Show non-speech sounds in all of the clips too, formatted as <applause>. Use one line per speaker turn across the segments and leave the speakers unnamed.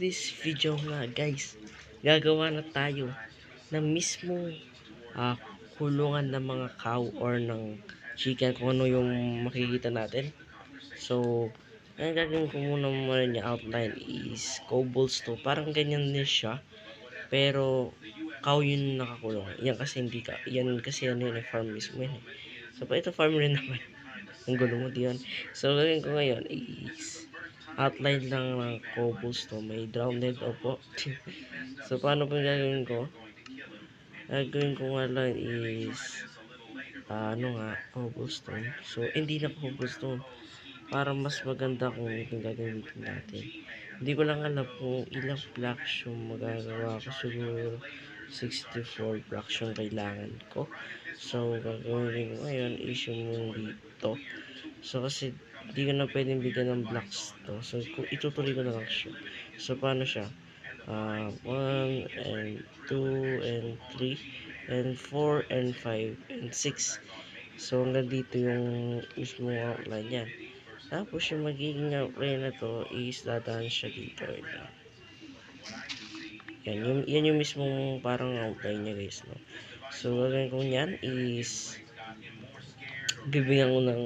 this video nga guys, gagawa na tayo ng mismong ah, kulungan ng mga cow or ng chicken kung ano yung makikita natin. So, ang gagawin ko muna muna niya outline is cobblestone. Parang ganyan din siya. Pero, cow yun nakakulong. Yan kasi hindi ka, yan kasi ano yun, eh, farm mismo yun. eh. So, pa ito farm rin <laughs> naman. Ang gulo mo diyan. So, gagawin ko ngayon is outline lang ng cobblestone. May drowned opo. <laughs> so, paano po gagawin ko? Gagawin ko nga lang is ah, ano nga, cobblestone. So, hindi na cobblestone. Para mas maganda kung ito yung gagamitin natin. Hindi ko lang alam kung ilang blocks yung magagawa ko. Siguro 64 blocks yung kailangan ko. So, gagawin ko ngayon is yung dito. So, kasi hindi ko na pwedeng bigyan ng blocks to. So, kung itutuloy ko na lang siya. So, paano siya? Uh, 1 and 2 and 3 and 4 and 5 and 6. So, hanggang dito yung mismo outline yan. Tapos, yung magiging outline na to is dadaan siya dito. Ito. Yan, yung, yan yung mismong parang outline niya guys. No? So, gagawin ko yan is bibigyan ko ng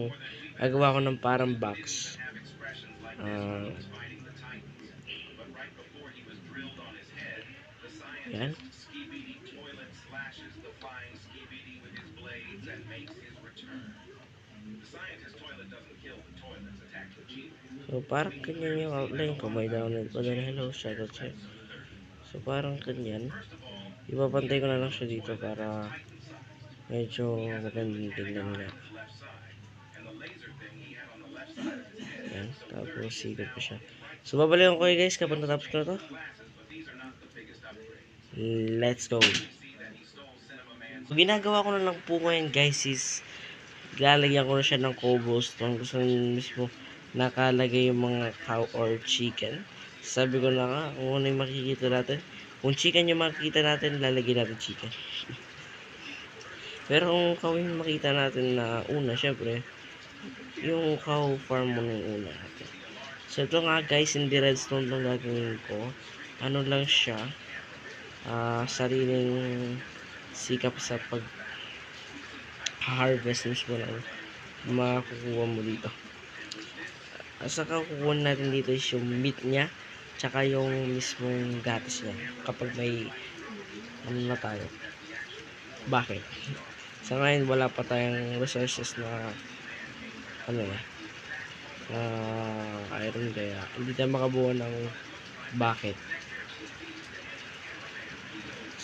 gagawa ko ng parang box. Ah, yan. So, parang ganyan yung outline ko. May download pa din. Hello, shoutout sa'yo. So, parang ganyan. Ipapantay ko na lang siya dito para medyo magandang tingnan nga. Yan. Tapos, sigat pa siya. So, babalikan ko guys kapag natapos ko na to. Let's go. So, ginagawa ko na lang po ngayon guys is lalagyan ko na siya ng cobblestone. Gusto nyo mismo nakalagay yung mga cow or chicken. Sabi ko na nga, kung ano yung makikita natin. Kung chicken yung makikita natin, lalagyan natin chicken. Pero kung cow yung makita natin na una, syempre, yung cow farm mo nung una natin. So ito nga guys, hindi redstone itong gagawin ko. Ano lang siya, ah sariling sikap sa pag harvest mismo lang makukuha mo dito. At saka kukuha natin dito is yung meat niya, tsaka yung mismong gatas niya. Kapag may ano na tayo. Bakit? Sa ngayon wala pa tayong resources na ano na na iron kaya hindi tayo makabuo ng bakit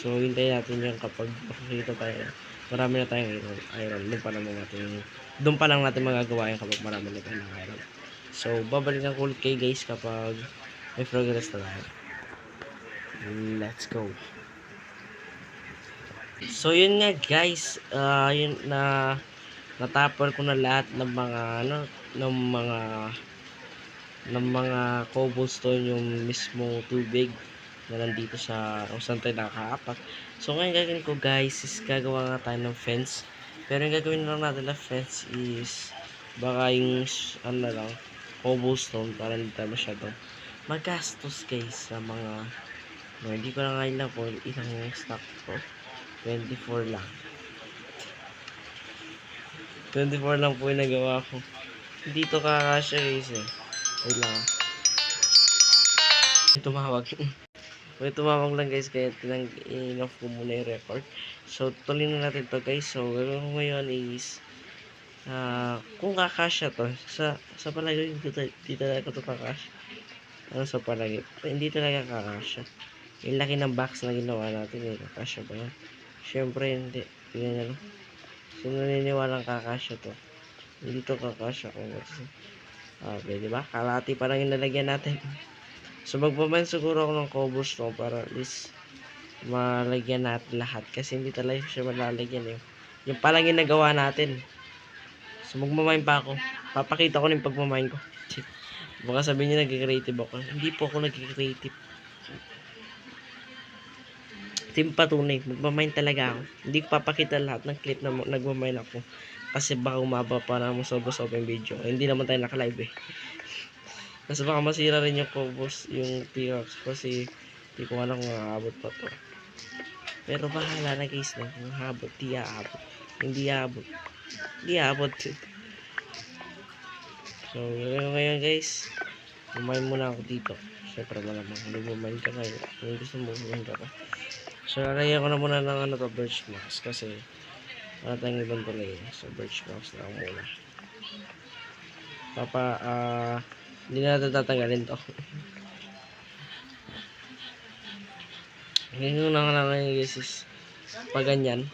so hintayin natin yung kapag makikita tayo. Marami na tayong iron, iron. Doon pa naman natin doon pa lang natin magagawa yung kapag marami na tayong iron. So babalikan ko ulit kayo guys kapag may progress na tayo. Let's go. So yun nga guys ah yun na natapon ko na lahat ng mga ano ng mga ng mga cobblestone yung mismo tubig na nandito sa kung saan tayo nakakaapak. So ngayon gagawin ko guys is gagawa nga tayo ng fence. Pero yung gagawin lang natin na fence is baka yung ano lang cobblestone para hindi tayo masyado magastos guys sa mga hindi ko na nga ilang po ilang stock ko 24 lang 24 lang po yung nagawa ko. Dito kakasya guys eh. Wait lang. May tumawag. <laughs> May tumawag lang guys kaya tinang in-off ko muna yung record. So tuloy na natin to guys. So gagawin ko ngayon is ah kung kakasya to sa sa palagay dito, dito talaga to kakasya. Ano sa palagay? Hindi talaga kakasya. Yung laki ng box na ginawa natin eh. Kakasya ba yan? Siyempre hindi. Tingnan nyo lang. Sino naniniwalang kakasya to? Hindi to kakasya kung kasi. Okay, di ba? Kalati pa lang yung nalagyan natin. So, magpaman siguro ako ng cobblestone para at least malagyan natin lahat. Kasi hindi talaga siya malalagyan eh. Yung palang yung nagawa natin. So, magmamine pa ako. Papakita ko na yung pagmamine ko. <laughs> Baka sabihin niyo nag-creative ako. Hindi po ako nag-creative. Team patunay, magmamine talaga ako. Hindi ko papakita lahat ng clip na nagmamine ako. Kasi baka umaba pa na mo sobra-sobra yung video. Hindi naman tayo naka-live eh. Kasi baka masira rin yung cobos, yung T-Rex kasi di ko alam kung aabot pa to. Pero bahala na guys na kung habot, di aabot. Hindi aabot. Hindi aabot. So, ngayon, guys, kumain muna ako dito. Siyempre malamang, hindi bumain ka kayo. Kung gusto mo, bumain ka pa. So, lalagyan ko na muna ng ano to, birch box kasi wala tayong ibang tuloy. So, birch box na ako muna. Papa, ah, hindi na natin tatanggalin to. <laughs> Ngayon yung nangalangan guys is pag ganyan.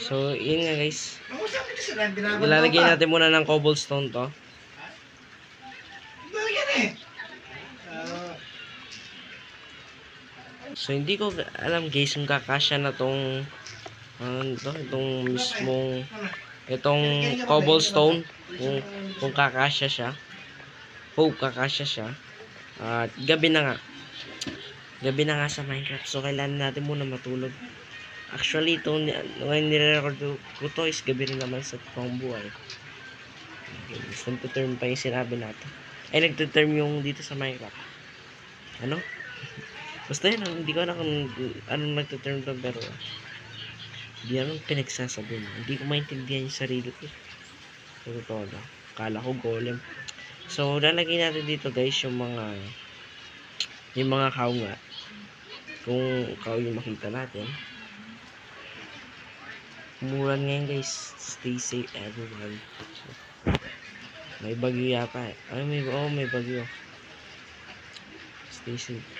So, yun nga guys. Ilalagay natin muna ng cobblestone to. So, hindi ko alam guys kung kakasya na tong ano to, itong mismong itong cobblestone kung, kung kakasya siya. Hope kakasya siya. At gabi na nga. Gabi na nga sa Minecraft. So, kailangan natin muna matulog. Actually, ito, ngayon nire-record ko to is gabi rin naman sa toong buhay. Okay, nagtuterm pa yung sinabi natin. Ay, nagtuterm yung dito sa Minecraft. Ano? Basta yun, hindi ko alam kung anong nagtuterm to, pero hindi anong pinagsasabi mo. Hindi ko maintindihan yung sarili ko. Sa totoo lang. Kala ko golem. So, lalagay natin dito guys yung mga yung mga cow nga. Kung cow yung makita natin. Umulan ngayon guys. Stay safe everyone. May bagyo yata eh. Ay, may, oh, may bagyo. Stay safe.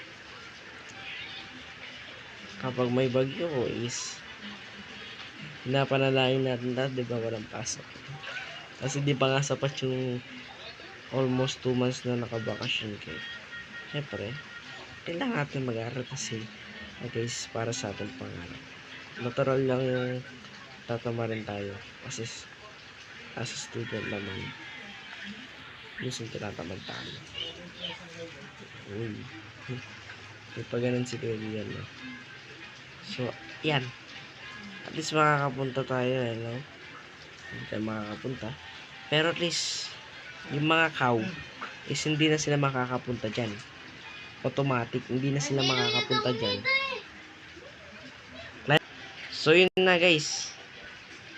Kapag may bagyo is pinapanalangin natin lahat, di ba walang pasok. Kasi di pa nga sapat yung almost 2 months na nakabakasyon kayo. Siyempre, kailangan natin mag-aaral kasi ah, guys, para sa ating pangarap. Natural lang yung tatama rin tayo kasi as a student naman minsan tinatamad tayo. Uy. May pa ganun si Kuya no? So, yan. At least makakapunta tayo, eh, no? Hindi tayo makakapunta. Pero at least, yung mga cow is hindi na sila makakapunta dyan. Automatic, hindi na sila makakapunta dyan. So yun na guys.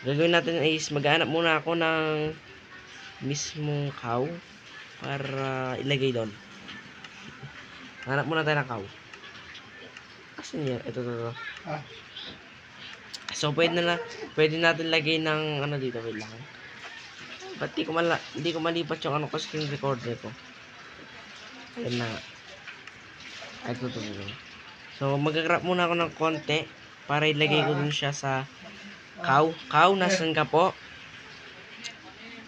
Gagawin natin is maghanap muna ako ng mismong cow para ilagay doon. Hanap muna tayo ng cow. Asan yan? Ito, ito, ito.
Ah.
So, pwede na, pwede natin lagay ng ano dito, wait lang. Ba't di ko, mala, di ko malipat yung ano ko screen recorder ko. Ayan na. nga. Ito, ito, ito. So, mag-grab muna ako ng konti para ilagay ko dun siya sa cow. Cow, nasan ka po?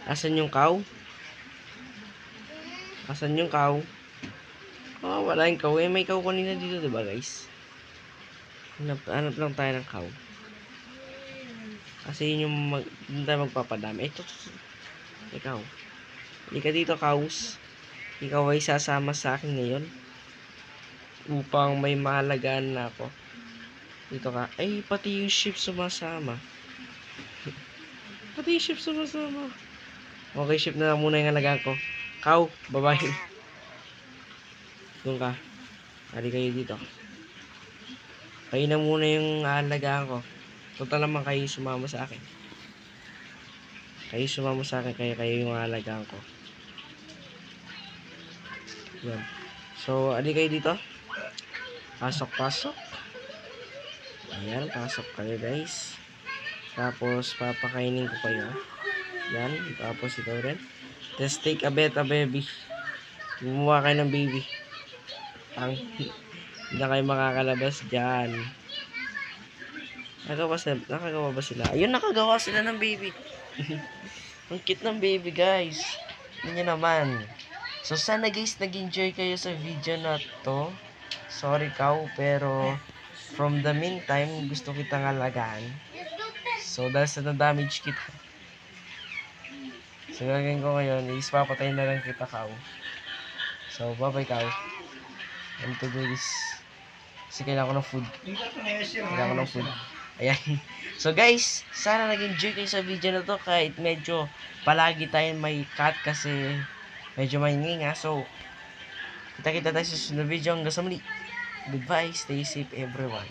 Asan yung cow? Asan yung cow? Oh, wala yung cow. Eh, may cow kanina dito, di ba guys? Hanap, lang tayo ng cow. Kasi yun yung mag, yun tayo magpapadami. Ito. Ikaw. Hindi ka dito, cows. Ikaw ay sasama sa akin ngayon. Upang may mahalagaan na ako. Dito ka. Ay, pati yung ship sumasama. <laughs> pati yung ship sumasama. Okay, ship na lang muna yung halagaan ko. Cow, babae. Doon ka. Hari kayo dito. Kayo na muna yung halagaan ko. Total naman kayo sumama sa akin. Kayo sumama sa akin, kaya kayo yung halagaan ko. Yan. So, adi kayo dito. Pasok, pasok. Ayan, pasok kayo guys. Tapos, papakainin ko kayo. Yan, tapos ito rin. Just take a bet a baby. Gumawa kayo ng baby. Ang, hindi na kayo makakalabas dyan. Nakagawa sila, nakagawa ba sila? Ayun, nakagawa sila ng baby. <laughs> Ang cute ng baby, guys. Yun naman. So, sana guys, nag-enjoy kayo sa video na to. Sorry, Kau, pero from the meantime, gusto kitang alagaan. So, dahil sa na-damage kita. So, gagawin ko ngayon is papatayin na lang kita, Kau. So, bye-bye, Kau. And to do this. Kasi kailangan ko ng food. Kailangan ko ng food. Ayan. <laughs> So guys, sana nag-enjoy kayo sa video na to kahit medyo palagi tayong may cut kasi medyo may nga. So, kita-kita tayo sa susunod video hanggang sa muli. Goodbye, stay safe everyone.